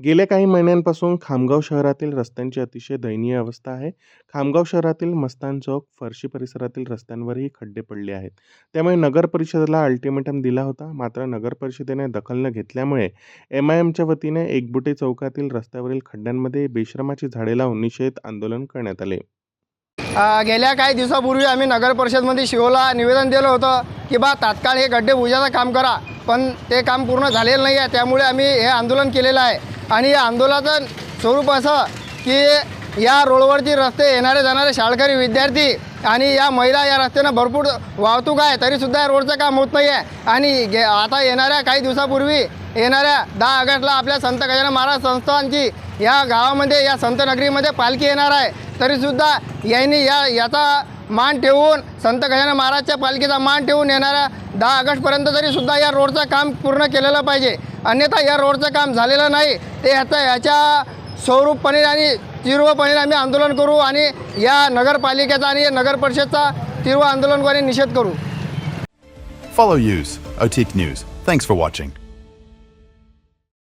गेल्या काही महिन्यांपासून खामगाव शहरातील रस्त्यांची अतिशय दयनीय अवस्था आहे. खामगाव शहरातील मस्तान चौक फरशी परिसरातील रस्त्यांवरही खड्डे पडले आहेत. त्यामुळे नगर परिषदेला अल्टिमेटम दिला होता. मात्र नगर परिषदेने दखल न घेतल्यामुळे एम आय एमच्या वतीने एकबुटे चौकातील रस्त्यावरील खड्ड्यांमध्ये बेश्रमाची झाडे लावून निषेध आंदोलन करण्यात आले. गेल्या काही दिवसापूर्वी आम्ही नगर परिषदमध्ये शिवला निवेदन दिलं होतं की बा तात्काळ हे गड्डे बुजाचं काम करा पण ते काम पूर्ण झालेलं नाही आहे त्यामुळे आम्ही हे आंदोलन केलेलं आहे. आणि या आंदोलनाचं स्वरूप असं की या रोडवरती रस्ते येणारे जाणारे शाळकरी विद्यार्थी आणि या महिला या रस्त्यानं भरपूर वाहतूक आहे तरीसुद्धा या रोडचं काम होत नाही आहे आणि गे आता येणाऱ्या काही दिवसापूर्वी येणाऱ्या दहा ऑगस्टला आपल्या संत गजानन महाराज संस्थांची या गावामध्ये या संतनगरीमध्ये पालखी येणार आहे. तरीसुद्धा यांनी या याचा मान ठेवून संत गजानन महाराजच्या पालखीचा मान ठेवून येणाऱ्या दहा ऑगस्टपर्यंत तरीसुद्धा या रोडचं काम पूर्ण केलेलं पाहिजे अन्यथा या रोडचं काम झालेलं नाही ते ह्याचा ह्याच्या स्वरूपपणे आणि तीव्रपणे आम्ही आंदोलन करू आणि या नगरपालिकेचा आणि या नगर परिषदचा तीव्र आंदोलन निषेध करू Follow Use, news News. Thanks for watching.